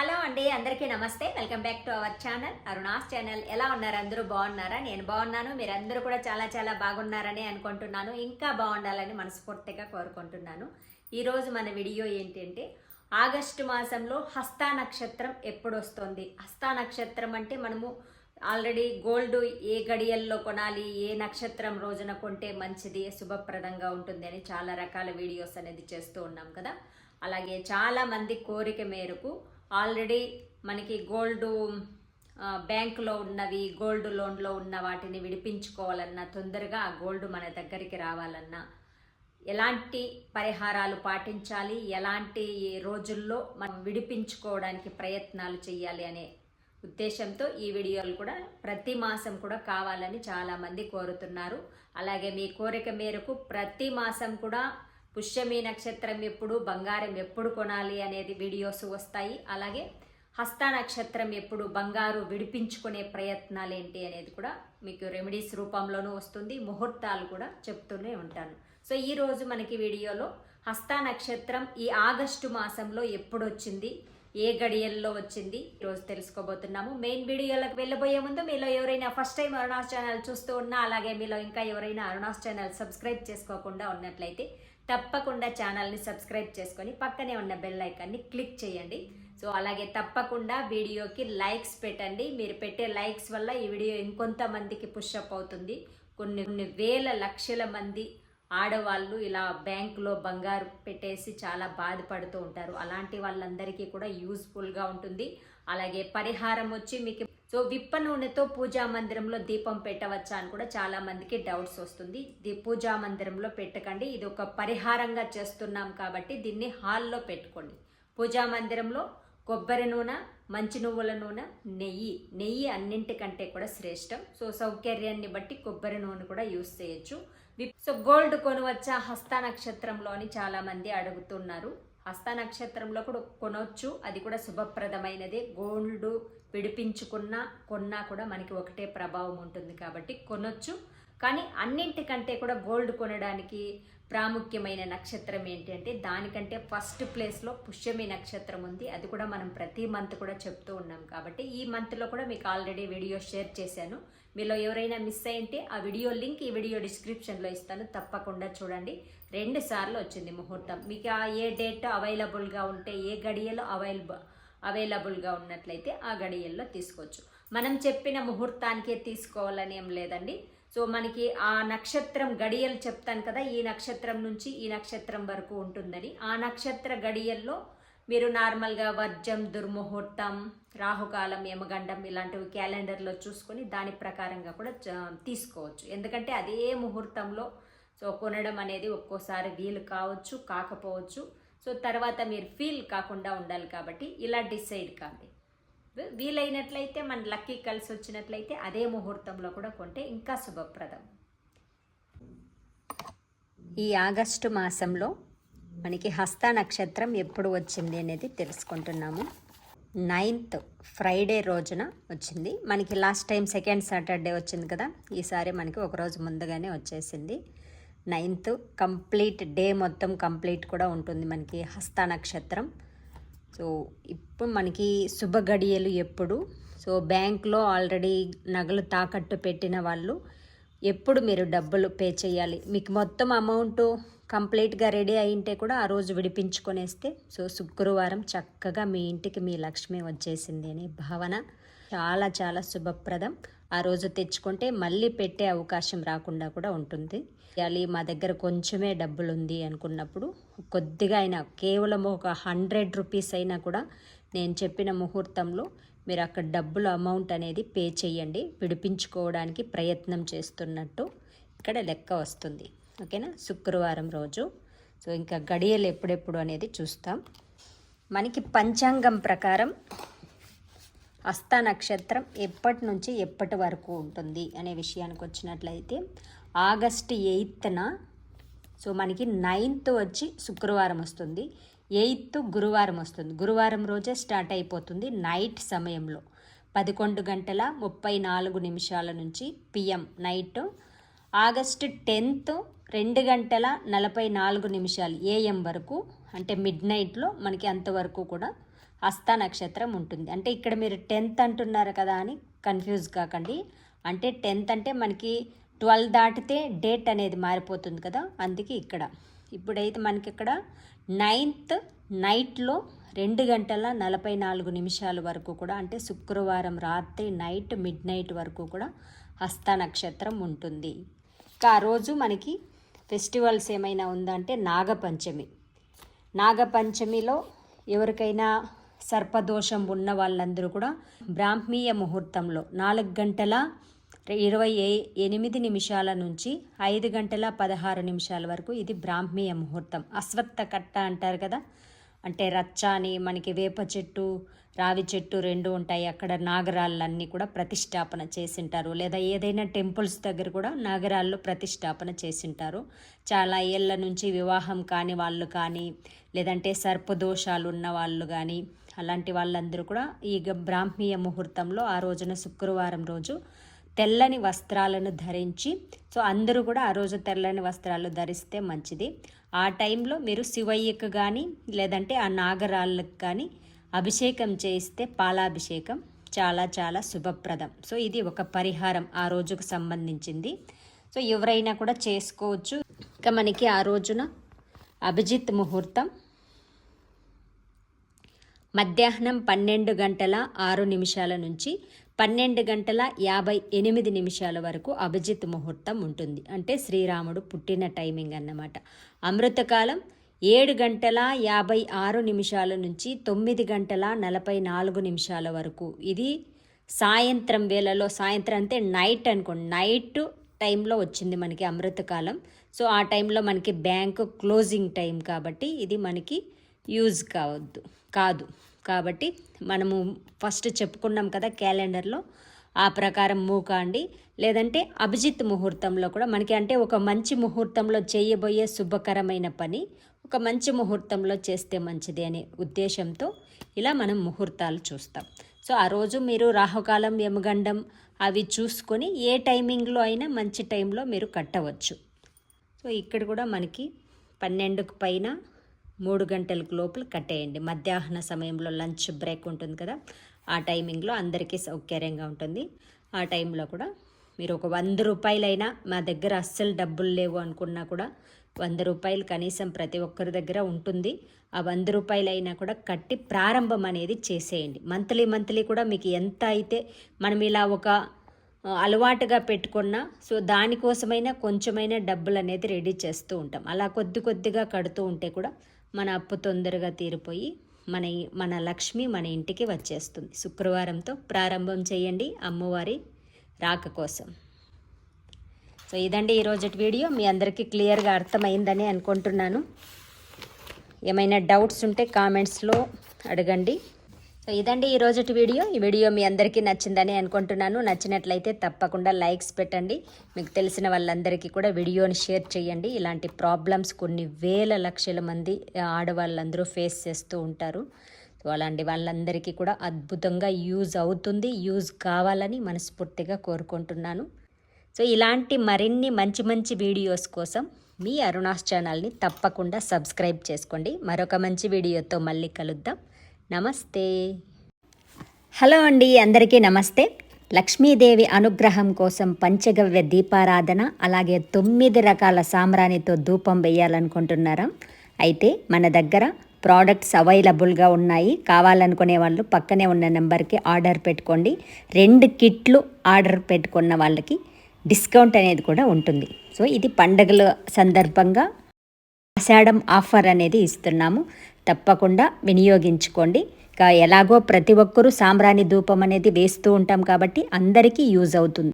Hello అండి అందరికీ నమస్తే. Welcome back to our channel. Aruna's channel. ఎలా ఉన్నారు? అందరూ బాగున్నారా? నేను బాగున్నాను. మీరందరూ కూడా చాలా చాలా బాగున్నారని అనుకుంటున్నాను. ఇంకా బాగుండాలని మనస్ఫూర్తిగా కోరుకుంటున్నాను. ఈరోజు మన వీడియో ఏంటంటే ఆగస్టు మాసంలో హస్తా నక్షత్రం ఎప్పుడు వస్తుంది హస్తా నక్షత్రం అంటే మనము ఆల్రెడీ గోల్డ్ ఏ గడియల్లో కొనాలి ఏ నక్షత్రం రోజున కొంటే మంచిది శుభప్రదంగా ఉంటుంది అని చాలా రకాల వీడియోస్ అనేది చేస్తూ ఉన్నాం కదా. అలాగే చాలా మంది కోరిక మేరకు ఆల్రెడీ మనకి గోల్డ్ బ్యాంకులో ఉన్నవి గోల్డ్ లోన్లో ఉన్న వాటిని విడిపించుకోవాలన్నా తొందరగా ఆ గోల్డ్ మన దగ్గరికి రావాలన్నా ఎలాంటి పరిహారాలు పాటించాలి? ఎలాంటి రోజుల్లో మనం విడిపించుకోవడానికి ప్రయత్నాలు చేయాలి అనే ఉద్దేశంతో ఈ వీడియోలు కూడా ప్రతి మాసం కూడా కావాలని చాలామంది కోరుతున్నారు. అలాగే మీ కోరిక మేరకు ప్రతి మాసం కూడా పుష్యమి నక్షత్రం ఎప్పుడు బంగారం ఎప్పుడు కొనాలి అనేది వీడియోస్ వస్తాయి. అలాగే హస్త నక్షత్రం ఎప్పుడు బంగారు విడిపించుకునే ప్రయత్నాలు ఏంటి అనేది కూడా మీకు రెమెడీస్ రూపంలోనూ వస్తుంది. ముహూర్తాలు కూడా చెప్తూనే ఉంటాను. సో ఈ రోజు మనకి వీడియోలో హస్త నక్షత్రం ఈ ఆగస్టు మాసంలో ఎప్పుడు వచ్చింది ఏ గడియల్లో వచ్చింది ఈరోజు తెలుసుకోబోతున్నాము. మెయిన్ వీడియోలకు వెళ్ళబోయే ముందు మీలో ఎవరైనా ఫస్ట్ టైం అరుణాస్ ఛానల్ చూస్తూ ఉన్నా అలాగే మీలో ఇంకా ఎవరైనా అరుణాస్ ఛానల్ సబ్స్క్రైబ్ చేసుకోకుండా ఉన్నట్లయితే తప్పకుండా ఛానల్ని సబ్స్క్రైబ్ చేసుకొని పక్కనే ఉన్న బెల్ ఐకాన్ని క్లిక్ చేయండి. సో అలాగే తప్పకుండా వీడియోకి లైక్స్ పెట్టండి. మీరు పెట్టే లైక్స్ వల్ల ఈ వీడియో ఇంకొంతమందికి పుష్అప్ అవుతుంది. కొన్ని కొన్ని వేల లక్షల మంది ఆడవాళ్ళు ఇలా బ్యాంకులో బంగారు పెట్టేసి చాలా బాధపడుతూ ఉంటారు. అలాంటి వాళ్ళందరికీ కూడా యూస్ఫుల్గా ఉంటుంది. అలాగే పరిహారం వచ్చి మీకు సో విప్ప నూనెతో పూజా మందిరంలో దీపం పెట్టవచ్చా అని కూడా చాలా మందికి డౌట్స్ వస్తుంది. దీ పూజా మందిరంలో పెట్టకండి. ఇది ఒక పరిహారంగా చేస్తున్నాం కాబట్టి దీన్ని హాల్లో పెట్టుకోండి. పూజా మందిరంలో కొబ్బరి నూనె మంచి నువ్వుల నూనె నెయ్యి నెయ్యి అన్నింటికంటే కూడా శ్రేష్టం. సో సౌకర్యాన్ని బట్టి కొబ్బరి నూనె కూడా యూస్ చేయొచ్చు. సో గోల్డ్ కొనవచ్చా హస్త నక్షత్రంలో అని చాలా మంది అడుగుతున్నారు. హస్త నక్షత్రంలో కూడా కొనవచ్చు అది కూడా శుభప్రదమైనదే. గోల్డ్ విడిపించుకున్నా కొన్నా కూడా మనకి ఒకటే ప్రభావం ఉంటుంది కాబట్టి కొనొచ్చు. కానీ అన్నింటికంటే కూడా గోల్డ్ కొనడానికి ప్రాముఖ్యమైన నక్షత్రం ఏంటంటే దానికంటే ఫస్ట్ ప్లేస్లో పుష్యమి నక్షత్రం ఉంది. అది కూడా మనం ప్రతి మంత్ కూడా చెప్తూ ఉన్నాం కాబట్టి ఈ మంత్లో కూడా మీకు ఆల్రెడీ వీడియో షేర్ చేశాను. మీలో ఎవరైనా మిస్ అయింటే ఆ వీడియో లింక్ ఈ వీడియో డిస్క్రిప్షన్లో ఇస్తాను. తప్పకుండా చూడండి. రెండు సార్లు వచ్చింది ముహూర్తం. మీకు ఆ ఏ డేట్ అవైలబుల్గా ఉంటే ఏ గడియలో అవైలబుల్ అవైలబుల్గా ఉన్నట్లయితే ఆ గడియల్లో తీసుకోవచ్చు. మనం చెప్పిన ముహూర్తానికే తీసుకోవాలని ఏం లేదండి. సో మనకి ఆ నక్షత్రం గడియలు చెప్తాను కదా ఈ నక్షత్రం నుంచి ఈ నక్షత్రం వరకు ఉంటుందని. ఆ నక్షత్ర గడియల్లో మీరు నార్మల్గా వర్జం దుర్ముహూర్తం రాహుకాలం యమగండం ఇలాంటివి క్యాలెండర్లో చూసుకొని దాని ప్రకారంగా కూడా తీసుకోవచ్చు. ఎందుకంటే అదే ముహూర్తంలో సో కొనడం అనేది ఒక్కోసారి వీలు కావచ్చు కాకపోవచ్చు. సో తర్వాత మీరు ఫీల్ కాకుండా ఉండాలి కాబట్టి ఇలా డిసైడ్ కాండి. వీలైనట్లయితే మన లక్కీ కలిసి వచ్చినట్లయితే అదే ముహూర్తంలో కూడా కొంటే ఇంకా శుభప్రదం. ఈ ఆగస్టు మాసంలో మనకి హస్త నక్షత్రం ఎప్పుడు వచ్చింది అనేది తెలుసుకుంటున్నాము. నైన్త్ ఫ్రైడే రోజున వచ్చింది. మనకి లాస్ట్ టైం సెకండ్ సాటర్డే వచ్చింది కదా. ఈసారి మనకి ఒక రోజు ముందుగానే వచ్చేసింది. నైన్త్ కంప్లీట్ డే మొత్తం కంప్లీట్ కూడా ఉంటుంది మనకి హస్త నక్షత్రం. సో ఇప్పుడు మనకి శుభ గడియలు ఎప్పుడు. సో బ్యాంక్లో ఆల్రెడీ నగలు తాకట్టు పెట్టిన వాళ్ళు ఎప్పుడు మీరు డబ్బులు పే చేయాలి? మీకు మొత్తం అమౌంట్ కంప్లీట్గా రెడీ అయింటే కూడా ఆ రోజు విడిపించుకొనేస్తే సో శుక్రవారం చక్కగా మీ ఇంటికి మీ లక్ష్మి వచ్చేసింది అనే భావన. చాలా చాలా శుభప్రదం. ఆ రోజు తెచ్చుకుంటే మళ్ళీ పెట్టే అవకాశం రాకుండా కూడా ఉంటుంది. ఇవ్వాలి మా దగ్గర కొంచెమే డబ్బులు ఉంది అనుకున్నప్పుడు కొద్దిగా అయినా కేవలం ఒక హండ్రెడ్ రూపీస్ అయినా కూడా నేను చెప్పిన ముహూర్తంలో మీరు అక్కడ డబ్బులు అమౌంట్ అనేది పే చేయండి విడిపించుకోవడానికి ప్రయత్నం చేస్తున్నట్టు ఇక్కడ లెక్క వస్తుంది. ఓకేనా? శుక్రవారం రోజు. సో ఇంకా గడియలు ఎప్పుడెప్పుడు అనేది చూస్తాం. మనకి పంచాంగం ప్రకారం హస్త నక్షత్రం ఎప్పటి నుంచి ఎప్పటి వరకు ఉంటుంది అనే విషయానికి వచ్చినట్లయితే ఆగస్ట్ ఎయిత్న సో మనకి నైన్త్ వచ్చి శుక్రవారం వస్తుంది. ఎయిత్ గురువారం వస్తుంది. గురువారం రోజే స్టార్ట్ అయిపోతుంది నైట్ సమయంలో. పదకొండు గంటల ముప్పై నాలుగు నిమిషాల నుంచి పిఎం నైట్. ఆగస్ట్ టెన్త్ రెండు గంటల నలభై నాలుగు నిమిషాలు ఏఎం వరకు అంటే మిడ్ నైట్లో మనకి అంతవరకు కూడా హస్త నక్షత్రం ఉంటుంది. అంటే ఇక్కడ మీరు టెన్త్ అంటున్నారు కదా అని కన్ఫ్యూజ్ కాకండి. అంటే టెన్త్ అంటే మనకి ట్వెల్వ్ దాటితే డేట్ అనేది మారిపోతుంది కదా అందుకే ఇక్కడ. ఇప్పుడైతే మనకి ఇక్కడ నైన్త్ నైట్లో రెండు గంటల నలభై నాలుగు నిమిషాల వరకు కూడా అంటే శుక్రవారం రాత్రి నైట్ మిడ్ నైట్ వరకు కూడా హస్త నక్షత్రం ఉంటుంది. ఇంకా ఆ రోజు మనకి ఫెస్టివల్స్ ఏమైనా ఉందంటే నాగపంచమి. నాగపంచమిలో ఎవరికైనా సర్పదోషం ఉన్న వాళ్ళందరూ కూడా బ్రాహ్మీయ ముహూర్తంలో నాలుగు గంటల ఇరవై ఏ- ఎనిమిది నిమిషాల నుంచి ఐదు గంటల పదహారు నిమిషాల వరకు ఇది బ్రాహ్మీయ ముహూర్తం. అశ్వత్థ కట్ట అంటారు కదా? అంటే రచ్చ అని మనకి వేప చెట్టు రావి చెట్టు రెండు ఉంటాయి. అక్కడ నాగరాళ్ళన్నీ కూడా ప్రతిష్టాపన చేసింటారు. లేదా ఏదైనా టెంపుల్స్ దగ్గర కూడా నాగరాళ్ళు ప్రతిష్టాపన చేసింటారు. చాలా ఏళ్ళ నుంచి వివాహం కాని వాళ్ళు కానీ లేదంటే సర్పదోషాలు ఉన్న వాళ్ళు కానీ అలాంటి వాళ్ళందరూ కూడా ఈ బ్రాహ్మీయ ముహూర్తంలో ఆ రోజున శుక్రవారం రోజు తెల్లని వస్త్రాలను ధరించి సో అందరూ కూడా ఆ రోజు తెల్లని వస్త్రాలు ధరిస్తే మంచిది. ఆ టైంలో మీరు శివయ్యకు కానీ లేదంటే ఆ నాగరాళ్ళకు కానీ అభిషేకం చేయిస్తే పాలాభిషేకం చాలా చాలా శుభప్రదం. సో ఇది ఒక పరిహారం ఆ రోజుకు సంబంధించింది. సో ఎవరైనా కూడా చేసుకోవచ్చు. ఇంకా మనకి ఆ రోజున అభిజిత్ ముహూర్తం. మధ్యాహ్నం పన్నెండు గంటల ఆరు నిమిషాల నుంచి పన్నెండు గంటల యాభై ఎనిమిది నిమిషాల వరకు అభిజిత్ ముహూర్తం ఉంటుంది. అంటే శ్రీరాముడు పుట్టిన టైమింగ్ అన్నమాట. అమృతకాలం ఏడు గంటల యాభై ఆరు నిమిషాల నుంచి తొమ్మిది గంటల నలభై నాలుగు నిమిషాల వరకు. ఇది సాయంత్రం వేళలో సాయంత్రం అంటే నైట్ అనుకోండి. నైట్ టైంలో వచ్చింది మనకి అమృతకాలం. సో ఆ టైంలో మనకి బ్యాంకు క్లోజింగ్ టైం కాబట్టి ఇది మనకి యూజ్ కావద్దు కాదు. కాబట్టి మనము ఫస్ట్ చెప్పుకున్నాం కదా క్యాలెండర్లో ఆ ప్రకారం మూకాండి లేదంటే అభిజిత్ ముహూర్తంలో కూడా మనకి అంటే ఒక మంచి ముహూర్తంలో చేయబోయే శుభకరమైన పని ఒక మంచి ముహూర్తంలో చేస్తే మంచిది అనే ఉద్దేశంతో ఇలా మనం ముహూర్తాలు చూస్తాం. సో ఆ రోజు మీరు రాహుకాలం యమగండం అవి చూసుకొని ఏ టైమింగ్లో అయినా మంచి టైంలో మీరు కట్టవచ్చు. సో ఇక్కడ కూడా మనకి పన్నెండుకు పైన మూడు గంటలకు లోపల కట్టేయండి. మధ్యాహ్న సమయంలో లంచ్ బ్రేక్ ఉంటుంది కదా ఆ టైమింగ్లో అందరికీ సౌకర్యంగా ఉంటుంది. ఆ టైంలో కూడా మీరు ఒక వంద రూపాయలైనా మా దగ్గర అస్సలు డబ్బులు లేవు అనుకున్నా కూడా వంద రూపాయలు కనీసం ప్రతి ఒక్కరి దగ్గర ఉంటుంది. ఆ వంద రూపాయలైనా కూడా కట్టి ప్రారంభం అనేది చేసేయండి. మంత్లీ మంత్లీ కూడా మీకు ఎంత అయితే మనం ఇలా ఒక అలవాటుగా పెట్టుకున్న సో దానికోసమైనా కొంచెమైనా డబ్బులు అనేది రెడీ చేస్తూ ఉంటాం. అలా కొద్ది కొద్దిగా కడుతూ ఉంటే కూడా మన అప్పు తొందరగా తీరిపోయి మన మన లక్ష్మి మన ఇంటికి వచ్చేస్తుంది. శుక్రవారంతో ప్రారంభం చేయండి అమ్మవారి రాక కోసం. సో ఇదండి ఈరోజు వీడియో. మీ అందరికీ క్లియర్గా అర్థమైందని అనుకుంటున్నాను. ఏమైనా డౌట్స్ ఉంటే కామెంట్స్లో అడగండి. సో ఇదండి ఈ రోజుటి వీడియో. ఈ వీడియో మీ అందరికీ నచ్చిందని అనుకుంటున్నాను. నచ్చినట్లయితే తప్పకుండా లైక్స్ పెట్టండి. మీకు తెలిసిన వాళ్ళందరికీ కూడా వీడియోని షేర్ చేయండి. ఇలాంటి ప్రాబ్లమ్స్ కొన్ని వేల లక్షల మంది ఆడవాళ్ళందరూ ఫేస్ చేస్తూ ఉంటారు. సో అలాంటి వాళ్ళందరికీ కూడా అద్భుతంగా యూజ్ అవుతుంది. యూజ్ కావాలని మనస్ఫూర్తిగా కోరుకుంటున్నాను. సో ఇలాంటి మరిన్ని మంచి మంచి వీడియోస్ కోసం మీ అరుణాస్ ఛానల్ని తప్పకుండా సబ్స్క్రైబ్ చేసుకోండి. మరొక మంచి వీడియోతో మళ్ళీ కలుద్దాం. నమస్తే. హలో అండి అందరికీ నమస్తే. లక్ష్మీదేవి అనుగ్రహం కోసం పంచగవ్య దీపారాధన అలాగే తొమ్మిది రకాల సామ్రాణితో ధూపం వేయాలనుకుంటున్నారా అయితే మన దగ్గర ప్రోడక్ట్స్ అవైలబుల్గా ఉన్నాయి. కావాలనుకునే వాళ్ళు పక్కనే ఉన్న నెంబర్కి ఆర్డర్ పెట్టుకోండి. రెండు కిట్లు ఆర్డర్ పెట్టుకున్న వాళ్ళకి డిస్కౌంట్ అనేది కూడా ఉంటుంది. సో ఇది పండగల సందర్భంగా ఆషాఢం ఆఫర్ అనేది ఇస్తున్నాము. తప్పకుండా వినియోగించుకోండి. ఎలాగో ప్రతి ఒక్కరూ సాంబ్రాణి ధూపం అనేది వేస్తూ ఉంటాం కాబట్టి అందరికీ యూజ్ అవుతుంది.